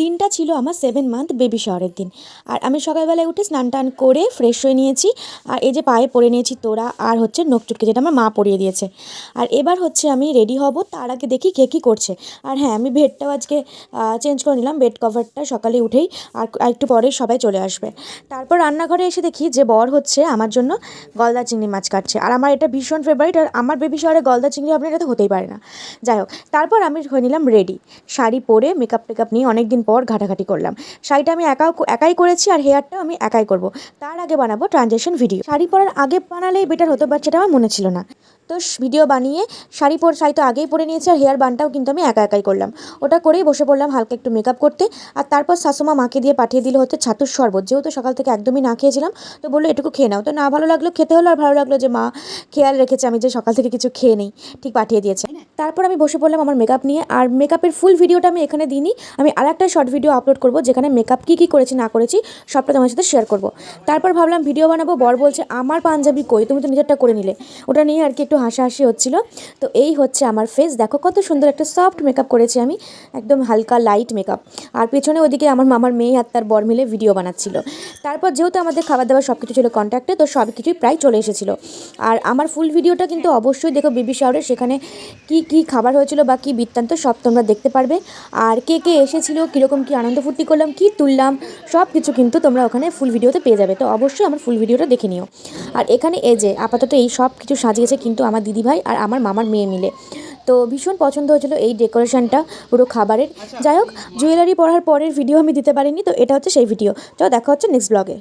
দিনটা ছিল আমার সেভেন মান্থ বেবি শাওয়ারের দিন। আর আমি সকালবেলায় উঠে স্নান টান করে ফ্রেশ হয়ে নিয়েছি। আর এই যে পায়ে পরে নিয়েছি তোরা আর হচ্ছে নখ যেটা আমার মা পরিয়ে দিয়েছে। আর এবার হচ্ছে আমি রেডি হব, তার আগে দেখি কে কী করছে। আর হ্যাঁ আমি বেডটাও আজকে চেঞ্জ করে নিলাম বেড কভারটা সকালে উঠেই আর একটু পরে সবাই চলে আসবে। তারপর রান্নাঘরে এসে দেখি যে বর হচ্ছে আমার জন্য গলদা চিংড়ি মাছ কাটছে। আর আমার এটা ভীষণ ফেভারিট আর আমার বেবি শাওয়ারে গলদা চিংড়ি আপনার এটা তো হতেই পারে না। যাই হোক, তারপর আমি হয়ে নিলাম রেডি শাড়ি পরে মেকআপ টেকআপ নিয়ে অনেক দিন পর ঘাটাঘাটি করলাম। শাড়িটা আমি একা একাই করেছি আর হেয়ারটাও আমি একাই করব। তার আগে বানাবো ট্রানজেকশন ভিডিও শাড়ি পরার আগে বানালেই বেটার হতো বাট সেটা আমার মনে ছিল না। তো ভিডিও বানিয়ে শাড়ি পর শাড়ি তো আগেই পরে নিয়েছি আর হেয়ার বানটাও কিন্তু আমি একা একাই করলাম। ওটা করেই বসে পড়লাম হালকা একটু মেকআপ করতে। আর তারপর শাশুমা মাকে দিয়ে পাঠিয়ে দিল হচ্ছে ছাতুর শরবত। যেহেতু সকাল থেকে একদমই না খেয়েছিলাম তো বলল এটুকু খেয়ে নাও। তো না ভালো লাগল খেতে হলো আর ভালো লাগল যে মা খেয়াল রেখেছে আমি যে সকাল থেকে কিছু খেয়ে নেই ঠিক পাঠিয়ে দিয়েছে। তারপর আমি বসে পড়লাম আমার মেকআপ নিয়ে। আর মেকআপের ফুল ভিডিওটা আমি এখানে দিইনি। আমি আর একটা শর্ট ভিডিও আপলোড করব যেখানে মেকআপ কী কী করেছি না করেছি সবটা তোমার সাথে শেয়ার করব। তারপর ভাবলাম ভিডিও বানাবো। বর বলছে আমার পাঞ্জাবি কই? তুমি তো নিজেরটা করে নিলে। ওটা নিয়ে আর কি একটু হাসাহাসি হচ্ছিল। তো এই হচ্ছে আমার ফেস দেখো কত সুন্দর একটা সফট মেকআপ করেছি আমি। একদম হালকা লাইট মেকআপ আর পেছনে ওদিকে আমার মামার মেয়ে আর তার বর মিলে ভিডিও বানাচ্ছিল। তারপর যেহেতু আমাদের খাবার দাবার সব কিছু ছিল কন্ট্যাক্টে তো সব কিছুই প্রায় চলে এসেছিল। আর আমার ফুল ভিডিওটা কিন্তু অবশ্যই দেখো বিবি শাওয়ারে সেখানে কি কি খাবার হয়েছিল বা কী বৃত্তান্ত, সব তোমরা দেখতে পারবে। আর কে কে এসেছিল, কীরকম, কী আনন্দ ফুর্তি করলাম, কী তুললাম সব কিছু কিন্তু তোমরা ওখানে ফুল ভিডিওতে পেয়ে যাবে। তো অবশ্যই আমার ফুল ভিডিওটা দেখে নিও। আর এখানে এই যে, আপাতত এই সব কিছু সাজিয়েছে কিন্তু আমার দিদিভাই আর আমার মামার মেয়ে মিলে। তো ভীষণ পছন্দ হয়েছিল এই ডেকোরেশনটা পুরো খাবারের। যাই হোক, জুয়েলারি পড়ার পরের ভিডিও আমি দিতে পারিনি, তো এটা হচ্ছে সেই ভিডিও তো দেখা হচ্ছে নেক্সট ব্লগে